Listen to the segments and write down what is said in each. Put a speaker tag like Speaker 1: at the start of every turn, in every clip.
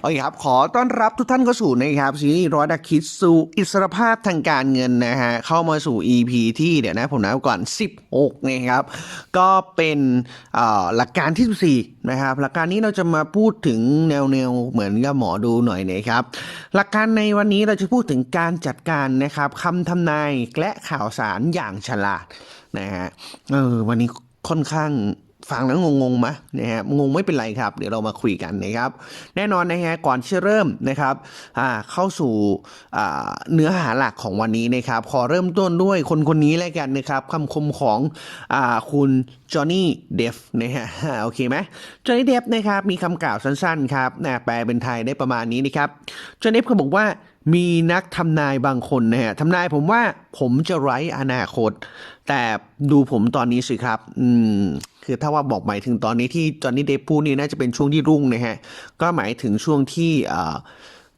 Speaker 1: โอเคครับ ขอต้อนรับทุกท่านเข้าสู่นะครับซีรีส์ร้อยดักคิดสู่อิสรภาพทางการเงินนะฮะเข้ามาสู่ EP ที่เดี๋ยวนะผมนับก่อน 16นะครับ ก็เป็นหลักการที่ 14 นะครับ หลักการนี้เราจะมาพูดถึงแนวแนวๆเหมือนกับหมอดูหน่อยนะครับ หลักการในวันนี้เราจะพูดถึงการจัดการนะครับคำทำนายและข่าวสารอย่างฉลาดนะฮะเออวันนี้ค่อนข้าง ฟังแล้วงงๆไหมนะฮะงงไม่เป็นไรครับ เดี๋ยวเรามาคุยกันนะครับ แน่นอนนะฮะก่อนที่จะเริ่มนะครับเข้าสู่เนื้อหาหลักของวันนี้นะครับ ขอเริ่มต้นด้วยคนคนนี้แล้วกันนะครับคำคมของอคุณจอห์นนี่เดฟนะฮะโอเคไหมจอห์นนี่เดฟนะครับมีคำกล่าวสั้นๆครับแปลเป็นไทยได้ประมาณนี้นะครับจอห์นนี่เดฟเขาบอกว่า มีนักทำนายบางคนนะฮะทำนายผมว่าผมจะไร้อนาคต แต่ดูผมตอนนี้สิครับ อืม คือถ้าว่าบอกหมายถึงตอนนี้ที่จอนนี่เดฟพูดนี่น่าจะเป็นช่วงที่รุ่งนะฮะ ก็หมายถึงช่วงที่อ่า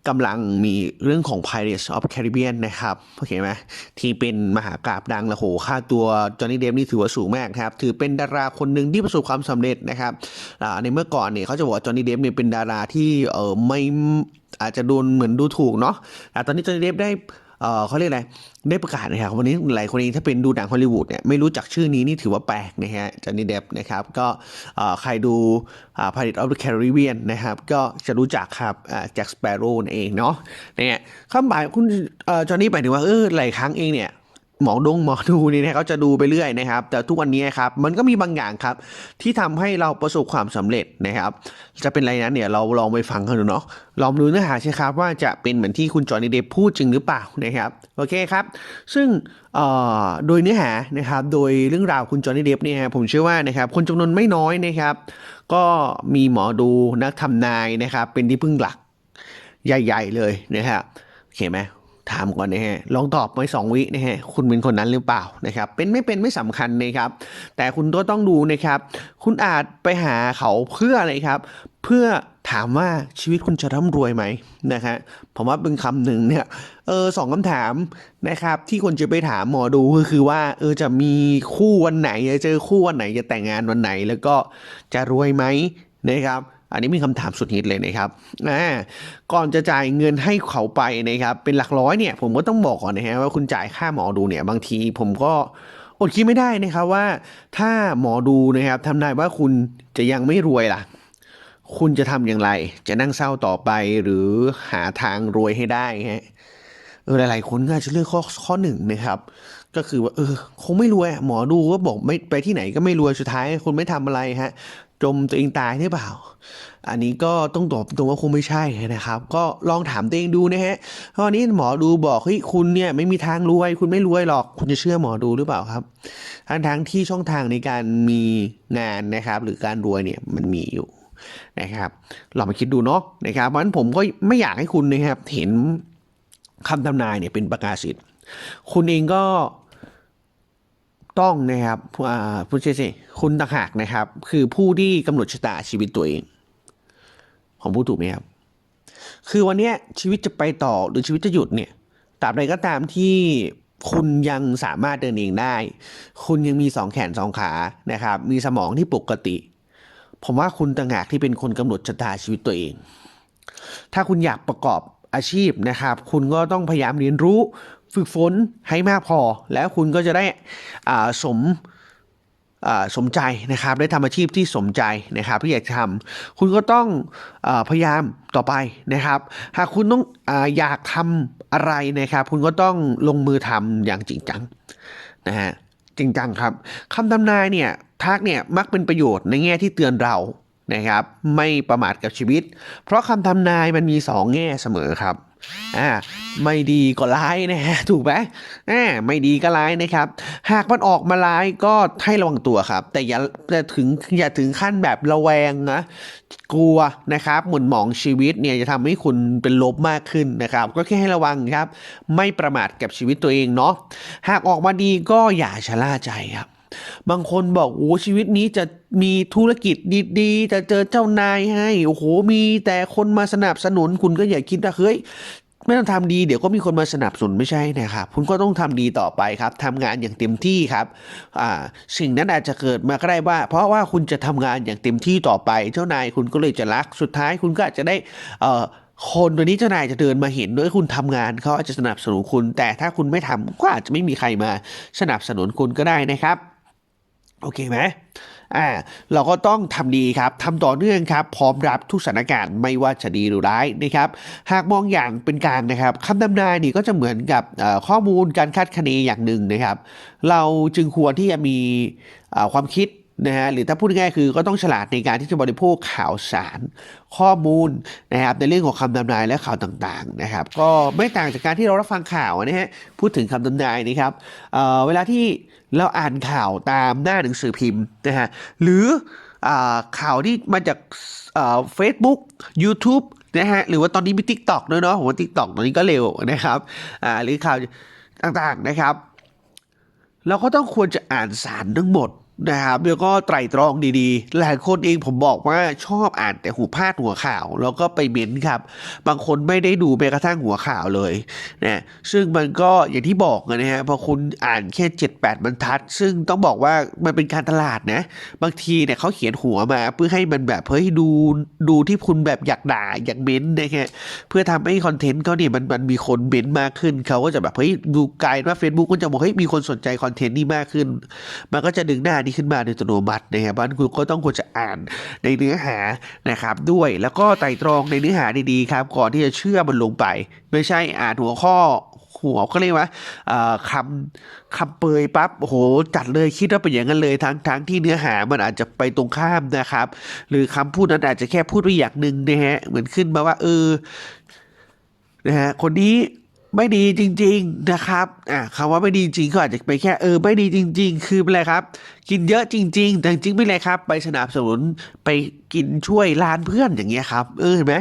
Speaker 1: กำลังมีเรื่องของ Pirates of Caribbean นะครับโอเคไหมที่เป็นมหากราบดังละโหค่าตัวจอห์นนี่เดฟนี่ถือว่าสูงมากครับ ถือเป็นดาราคนหนึ่งที่ประสบความสำเร็จนะครับในเมื่อก่อนเนี่ยเขาจะบอกว่าจอห์นนี่เดฟเนี่ยเป็นดาราที่เออไม่อาจจะโดนเหมือนดูถูกเนาะแต่ตอนนี้จอห์นนี่เดฟได้ เออเขาเรียกอะไรได้ประกาศนะครับวันนี้หลายคนเองถ้าเป็นดูหนังฮอลลีวูดเนี่ยไม่รู้จักชื่อนี้นี่ถือว่าแปลกนะฮะจอห์นนี่เดฟนะครับก็เอ่อใครดูอ่าริตออฟเดอะแคริบเบียนนะครับก็จะรู้จักครับแจ็คสเปโร่นั่นเองเนาะเนี่ยคำหมายคุณจอห์นนี่หมายถึงว่าเออหลายครั้งเองเนี่ย หมอดงหมอดูนี่นะเขาจะดูไปเรื่อยนะครับ แต่ทุกวันนี้ครับมันก็มีบางอย่างครับ ที่ทำให้เราประสบความสำเร็จนะครับ จะเป็นอะไรนั้นเนี่ยเราลองไปฟังกันดูเนาะลองดูเนื้อหาใช่ครับว่าจะเป็นเหมือนที่คุณจอห์นีเดฟพูดจริงหรือเปล่านะครับโอเคครับ ซึ่งเอ่อโดยเนื้อหานะครับโดยเรื่องราวคุณจอห์นีเดฟเนี่ยผมเชื่อว่านะครับคนจำนวนไม่น้อยนะครับ ก็มีหมอดูนักทำนายนะครับ เป็นที่พึ่งหลักใหญ่ ๆ เลยนะครับโอเคไหม ถามก่อนนะฮะลองตอบไปสองวินะฮะคุณเป็นคนนั้นหรือเปล่านะครับ เป็นไม่เป็นไม่สำคัญนะครับ แต่คุณก็ต้องดูนะครับ คุณอาจไปหาเขาเพื่ออะไรครับ เพื่อถามว่าชีวิตคุณจะร่ำรวยไหมนะฮะผมว่าเป็นคำหนึ่งเนี่ยเออสองคำถามนะครับ ที่คนจะไปถามหมอดูก็คือว่าเออจะมีคู่วันไหนจะเจอคู่วันไหนจะแต่งงานวันไหน แล้วก็จะรวยไหมนะครับ อันนี้มีคำถามสุดฮิตเลยนะครับก่อนจะจ่ายเงินให้เขาไปนะครับ เป็นหลักร้อยเนี่ย ผมก็ต้องบอกก่อนนะฮะว่าคุณจ่ายค่าหมอดูเนี่ย บางทีผมก็อดคิดไม่ได้นะครับว่าถ้าหมอดูนะครับทำนายว่าคุณจะยังไม่รวยล่ะ คุณจะทำอย่างไร จะนั่งเศร้าต่อไปหรือหาทางรวยให้ได้ฮะเออหลายๆคนก็อาจจะเลือกข้อข้อหนึ่งนะครับ ก็คือว่าเออ คงไม่รวยหมอดูก็บอกไม่ไปที่ไหนก็ไม่รวยสุดท้ายคุณไม่ทำอะไรฮะ จมตัวเองตายหรือเปล่า อันนี้ก็ต้องตอบตรงว่าคงไม่ใช่นะครับ ก็ลองถามตัวเองดูนะฮะเพราะนนี้หมอดูบอกเฮ้ยคุณเนี่ยไม่มีทางรวย คุณไม่รวยหรอก คุณจะเชื่อหมอดูหรือเปล่าครับ ทั้งทั้งที่ช่องทางในการมีงานนะครับ หรือการรวยเนี่ยมันมีอยู่นะครับลองมาคิดดูเนาะนะครับเพราะฉะนั้นผมก็ไม่อยากให้คุณนะครับเห็นคำทำนายเนี่ยเป็นประกาศสิทธิ์คุณเองก็ ต้องนะครับอ่าพูดใช่สิคุณต่างหากนะครับ คือผู้ที่กำหนดชะตาชีวิตตัวเองผมพูดถูกไหมครับ คือวันนี้ชีวิตจะไปต่อหรือชีวิตจะหยุดเนี่ยตราบใดก็ตามที่คุณยังสามารถเดินเองได้ คุณยังมีสองแขนสองขานะครับ มีสมองที่ปกติ ผมว่าคุณต่างหากที่เป็นคนกำหนดชะตาชีวิตตัวเอง ถ้าคุณอยากประกอบอาชีพนะครับ คุณก็ต้องพยายามเรียนรู้ ฝึกฝนให้มากพอ แล้วคุณก็จะได้สมสมใจนะครับได้ทำอาชีพที่สมใจนะครับที่อยากจะทำคุณก็ต้องอพยายามต่อไปนะครับ หากคุณต้องออยากทำอะไรนะครับ คุณก็ต้องลงมือทำอย่างจริงจังนะฮะจริงจังครับคำทำนายเนี่ยทักเนี่ยมักเป็นประโยชน์ในแง่ที่เตือนเรานะครับ ไม่ประมาทกับชีวิต เพราะคำทำนายมันมีสองแง่เสมอครับ อ่าไม่ดีก็ร้ายนะฮะถูกไหมอ่าไม่ดีก็ร้ายนะครับ หากมันออกมาร้ายก็ให้ระวังตัวครับ แต่อย่าแต่ถึงอย่าถึงขั้นแบบระแวงนะกลัวนะครับหมุนหมองชีวิตเนี่ยจะทำให้คุณเป็นลบมากขึ้นนะครับ ก็แค่ให้ระวังครับ ไม่ประมาทกับชีวิตตัวเองเนาะหากออกมาดีก็อย่าชะล่าใจครับ บางคนบอกโอ้ชีวิตนี้จะมีธุรกิจดีๆ จะเจอเจ้านายให้โอ้โหมีแต่คนมาสนับสนุนคุณก็อย่าคิดว่าเฮ้ยไม่ต้องทำดีเดี๋ยวก็มีคนมาสนับสนุนไม่ใช่นะครับคุณก็ต้องทำดีต่อไปครับทำงานอย่างเต็มที่ครับสิ่งนั้นอาจจะเกิดมาก็ได้ว่า เพราะว่าคุณจะทำงานอย่างเต็มที่ต่อไปเจ้านายคุณก็เลยจะรักสุดท้ายคุณก็อาจจะได้คนตัวนี้เจ้านายจะเดินมาเห็นด้วยคุณทำงานเขาอาจจะสนับสนุนคุณ แต่ถ้าคุณไม่ทำก็อาจจะไม่มีใครมาสนับสนุนคุณก็ได้นะครับ โอเคไหมอ่า เราก็ต้องทำดีครับทำต่อเนื่องครับ พร้อมรับทุกสถานการณ์ไม่ว่าจะดีหรือร้ายนะครับ หากมองอย่างเป็นกลางนะครับคำทำนายนี่ก็จะเหมือนกับข้อมูลการคาดคะเนอย่างหนึ่งนะครับ เราจึงควรที่จะมีความคิด นะฮะหรือถ้าพูดง่ายคือก็ต้องฉลาดในการที่จะบริโภคข่าวสาร ข้อมูลนะครับในเรื่องของคำทำนายและข่าวต่างๆนะครับ ก็ไม่ต่างจากการที่เรารับฟังข่าวนะฮะพูดถึงคำทำนายนะครับเเวลาที่เราอ่านข่าวตามหน้าหนังสือพิมพ์นะฮะหรืออข่าวที่มาจากเฟซบุ๊กยูทูบนะฮะหรือว่าตอนนี้มี t ิ k t o k ด้วยเนาะผมว่า t ิ k t o k ตอนนี้ก็เร็วนะครับอ่าหรือข่าวต่างๆนะครับ เราก็ต้องควรจะอ่านสารทั้งหมด นะครับแล้วก็ไตร่ตรองดีๆ หลายคนเองผมบอกว่าชอบอ่านแต่หูพาดหัวข่าว แล้วก็ไปเม้นครับ บางคนไม่ได้ดูแม้กระทั่งหัวข่าวเลยนะซึ่งมันก็อย่างที่บอกนะฮะพอคุณอ่านแค่7-8บรรทัด ซึ่งต้องบอกว่ามันเป็นการตลาดนะบางทีเนี่ยเขาเขียนหัวมา เพื่อให้มันแบบเฮ้ยดูดูที่คุณแบบอยากด่าอยากเม้นนะฮะเพื่อทำให้คอนเทนต์เขาเนี่ยมันมันมีคนเม้นมากขึ้นเขาก็จะแบบเฮ้ยดูกลายว่า Facebook ก็จะบอกเฮ้ยมีคนสนใจคอนเทนต์นี้มากขึ้น มันก็จะดึงหน้านี้ขึ้นมาโดยอัตโนมัตินะครับเพรานคุณก็ต้องควรจะอ่านในเนื้อหานะครับด้วยแล้วก็ไต่ตรองในเนื้อหาดีๆครับ ก่อนที่จะเชื่อมันลงไป ไม่ใช่อ่านหัวข้อหัวก็เรียกว่าคำคำเปยปั๊บโหจัดเลยคิดว่าเป็นอย่างนั้นเลยทั้งทั้งที่เนื้อหามันอาจจะไปตรงข้ามนะครับ หรือคำพูดนั้นอาจจะแค่พูดไปอย่างหนึ่งนะฮะเหมือนขึ้นมาว่าเออนะฮะคนนี้ ไม่ดีจริง ๆนะครับ อ่าคำว่าไม่ดีจริงก็อาจจะไปแค่เออไม่ดีจริง ๆ คือเป็นอะไรครับ กินเยอะจริง ๆ แต่จริงไม่เลยครับ ไปสนับสนุนไปกินช่วยร้านเพื่อนอย่างเงี้ยครับ เออเห็นไหม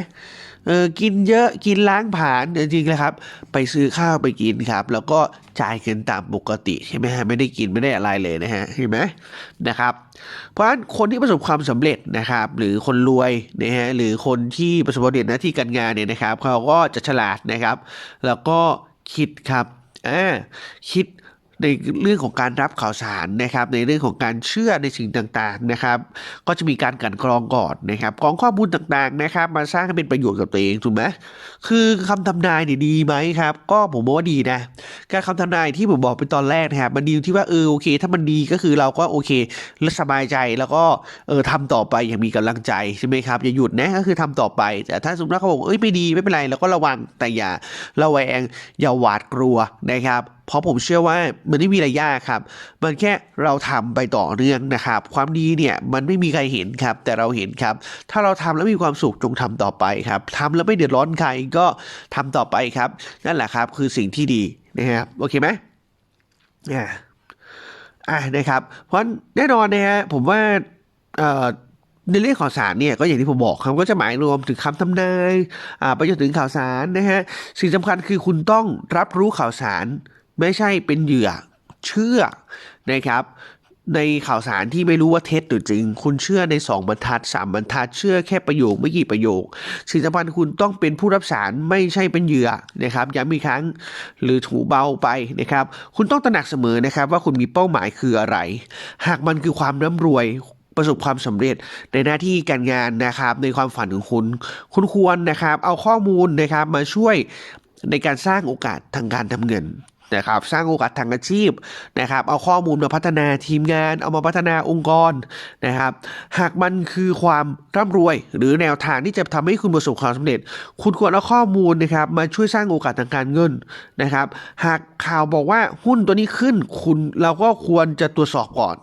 Speaker 1: เออกินเยอะกินล้างผ่านจริงๆเลยครับ ไปซื้อข้าวไปกินครับ แล้วก็จ่ายเงินตามปกติใช่ไหมฮะไม่ได้กินไม่ได้อะไรเลยนะฮะเห็นไหมนะครับ เพราะฉะนั้นคนที่ประสบความสำเร็จนะครับ หรือคนรวยนะฮะหรือคนที่ประสบความสำเร็จหน้าที่การงานเนี่ยนะครับเขาก็จะฉลาดนะครับ แล้วก็คิดครับอ่าคิด ในเรื่องของการรับข่าวสารนะครับ ในเรื่องของการเชื่อในสิ่งต่างๆนะครับ ก็จะมีการกันกรองก่อนนะครับกรองข้อมูลต่างๆนะครับ มาสร้างให้เป็นประโยชน์กับตัวเองถูกไหมคือคำทำนายเนี่ยดีไหมครับ ก็ผมบอกว่าดีนะ การคำทำนายที่ผมบอกไปตอนแรกนะครับมันดีที่ว่าเออโอเค ถ้ามันดีก็คือเราก็โอเคและสบายใจแล้วก็เออทำต่อไปอย่างมีกำลังใจใช่ไหมครับอย่าหยุดนะก็คือทำต่อไป แต่ถ้าสมมติว่าเขาบอกเอ้ยไม่ดีไม่เป็นไรเราก็ระวังแต่อย่าระแวงอย่าหวาดกลัวนะครับ เพราะผมเชื่อว่ามันไม่มีอะไรยากครับ มันแค่เราทำไปต่อเนื่องนะครับ ความดีเนี่ยมันไม่มีใครเห็นครับ แต่เราเห็นครับ ถ้าเราทำแล้วมีความสุขจงทำต่อไปครับทำแล้วไม่เดือดร้อนใครก็ทำต่อไปครับ นั่นแหละครับคือสิ่งที่ดีนะครับโอเคไหมอ่าอ่านะครับเพราะแน่นอนนะฮะผมว่าเอ่อในเรื่องข่าวสารเนี่ยก็อย่างที่ผมบอกครับก็จะหมายรวมถึงคำทำนายอ่าไปจนถึงข่าวสารนะฮะสิ่งสำคัญคือคุณต้องรับรู้ข่าวสาร ไม่ใช่เป็นเหยื่อเชื่อนะครับ ในข่าวสารที่ไม่รู้ว่าเท็จหรือจริง คุณเชื่อในสองบรรทัดสามบรรทัด เชื่อแค่ประโยคไม่กี่ประโยคสิ่งสำคัญคุณต้องเป็นผู้รับสารไม่ใช่เป็นเหยื่อนะครับย้ำอีกครั้งหรือถูเบาไปนะครับ คุณต้องตระหนักเสมอนะครับ ว่าคุณมีเป้าหมายคืออะไร หากมันคือความร่ำรวยประสบความสำเร็จในหน้าที่การงานนะครับ ในความฝันของคุณ คุณควรนะครับ เอาข้อมูลนะครับมาช่วยในการสร้างโอกาสทางการทำเงิน นะครับสร้างโอกาสทางอาชีพนะครับเอาข้อมูลมาพัฒนาทีมงาน เอามาพัฒนาองค์กรนะครับ หากมันคือความร่ำรวย หรือแนวทางที่จะทำให้คุณประสบความสำเร็จ คุณควรเอาข้อมูลนะครับมาช่วยสร้างโอกาสทางการเงินนะครับ หากข่าวบอกว่าหุ้นตัวนี้ขึ้น คุณเราก็ควรจะตรวจสอบก่อน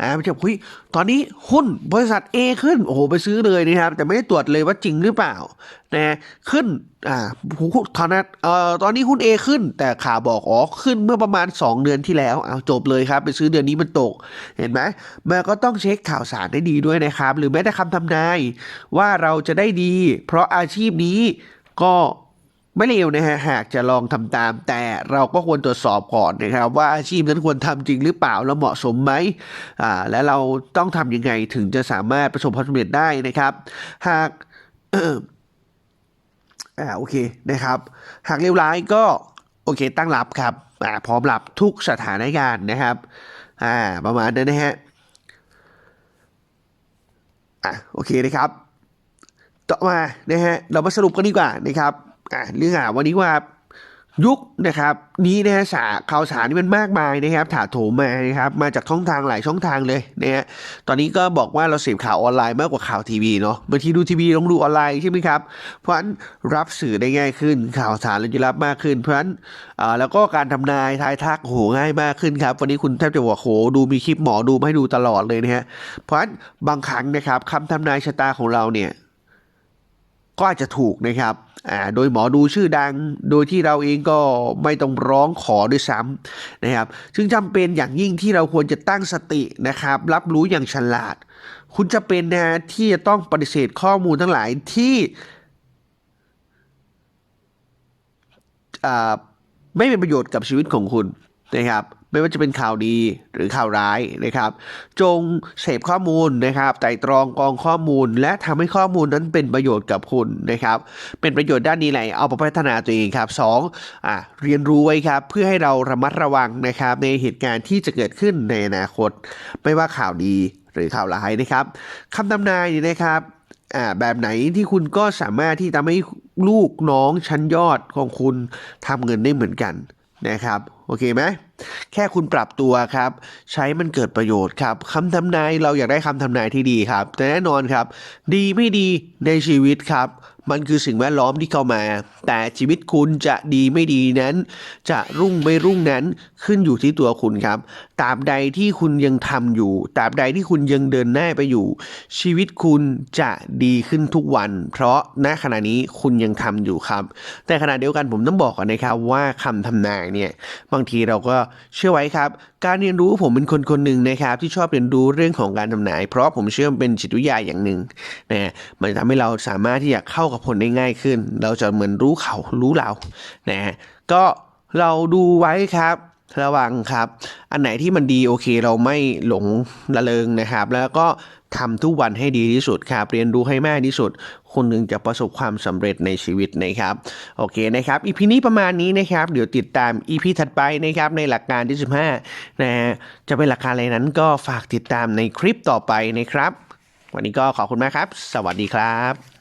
Speaker 1: อ่าไม่ใช่เฮ้ยตอนนี้หุ้นบริษัท A ขึ้น โอ้โห ไปซื้อเลยนะครับ แต่ไม่ได้ตรวจเลยว่าจริงหรือเปล่า นะ ขึ้น อ่าตอนนั้นเอ่อ ตอนนี้หุ้น A ขึ้น แต่ข่าวบอก อ๋อ ขึ้นเมื่อประมาณ 2 เดือนที่แล้ว เอาจบเลยครับ ไปซื้อเดือนนี้มันตก เห็นไหมมันก็ต้องเช็คข่าวสารได้ดีด้วยนะครับ หรือแม้แต่คำทำนายว่าเราจะได้ดี เพราะอาชีพนี้ก็ ไม่เลวนะฮะหากจะลองทำตาม แต่เราก็ควรตรวจสอบก่อนนะครับว่าอาชีพนั้นควรทำจริงหรือเปล่าแล้วเหมาะสมไหมอ่าและเราต้องทำยังไงถึงจะสามารถประสบความสำเร็จได้นะครับ หากอ่ออ่าโอเคนะครับ หากเลวร้ายก็โอเคตั้งรับครับอ่าพร้อมรับทุกสถานการณ์นะครับอ่าประมาณนั้นนะฮะอะโอเคนะครับ ต่อมานะฮะเรามาสรุปกันดีกว่านะครับ อะเรื่องอะวันนี้ว่ายุคนะครับนี้นะฮะสาข่าวสารนี่มันมากมายนะครับถาโถมมานะครับมาจากช่องทางหลายช่องทางเลยนะฮะตอนนี้ก็บอกว่าเราเสพข่าวออนไลน์มากกว่าข่าวทีวีเนาะบางทีดูทีวีต้องดูออนไลน์ใช่ไหมครับเพราะฉะนั้นรับสื่อได้ง่ายขึ้น ข่าวสารเราจะรับมากขึ้น เพราะฉะนั้นอ่าแล้วก็การทำนายทายทักโหง่ายมากขึ้นครับวันนี้คุณแทบจะบอกโหดูมีคลิปหมอดูมาให้ดูตลอดเลยนะฮะเพราะฉะนั้นบางครั้งนะครับคำทำนายชะตาของเราเนี่ยก็อาจจะถูกนะครับ อ่าโดยหมอดูชื่อดัง โดยที่เราเองก็ไม่ต้องร้องขอด้วยซ้ำนะครับซึ่งจำเป็นอย่างยิ่งที่เราควรจะตั้งสตินะครับ รับรู้อย่างฉลาด คุณจะเป็นนะที่จะต้องปฏิเสธข้อมูลทั้งหลายที่อ่าไม่เป็นประโยชน์กับชีวิตของคุณนะครับ ไม่ว่าจะเป็นข่าวดีหรือข่าวร้ายนะครับ จงเสพข้อมูลนะครับไต่ตรองกองข้อมูล และทำให้ข้อมูลนั้นเป็นประโยชน์กับคุณนะครับ เป็นประโยชน์ด้านนี้ไหนเอาไปพัฒนาตัวเองครับสองอะเรียนรู้ไว้ครับ เพื่อให้เราระมัดระวังนะครับ ในเหตุการณ์ที่จะเกิดขึ้นในอนาคต ไม่ว่าข่าวดีหรือข่าวร้ายนะครับคำทำนายนี่นะครับอ่าแบบไหนที่คุณก็สามารถที่ทำให้ลูกน้องชั้นยอดของคุณทำเงินได้เหมือนกันนะครับ โอเคไหม แค่คุณปรับตัวครับ ใช้มันเกิดประโยชน์ครับคำทำนายเราอยากได้คำทำนายที่ดีครับ แต่แน่นอนครับ ดีไม่ดีในชีวิตครับ มันคือสิ่งแวดล้อมที่เข้ามา แต่ชีวิตคุณจะดีไม่ดีนั้น จะรุ่งไม่รุ่งนั้นขึ้นอยู่ที่ตัวคุณครับตราบใดที่คุณยังทำอยู่ตราบใดที่คุณยังเดินหน้าไปอยู่ ชีวิตคุณจะดีขึ้นทุกวัน เพราะณขณะนี้คุณยังทำอยู่ครับ แต่ขณะเดียวกันผมต้องบอกก่อนนะครับว่าคำทำนายเนี่ยบางทีเราก็เชื่อไว้ครับ การเรียนรู้ผมเป็นคนคนหนึ่งนะครับ ที่ชอบเรียนรู้เรื่องของการทำนาย เพราะผมเชื่อมันเป็นจิตวิทยาอย่างหนึ่งนะมันทำให้เราสามารถที่จะเข้ากับผลได้ง่ายขึ้น เราจะเหมือนรู้เขารู้เรานะฮะก็เราดูไว้ครับระวังครับ อันไหนที่มันดีโอเคเราไม่หลงละเลงนะครับ แล้วก็ ทำทุกวันให้ดีที่สุดครับ เรียนรู้ให้มากที่สุด คนหนึ่งจะประสบความสำเร็จในชีวิตนะครับ โอเคนะครับอีพีนี้ประมาณนี้นะครับ เดี๋ยวติดตามอีพีถัดไปนะครับในหลักการที่ 15 นะฮะจะเป็นหลักการอะไรนั้นก็ฝากติดตามในคลิปต่อไปนะครับ วันนี้ก็ขอบคุณมากครับ สวัสดีครับ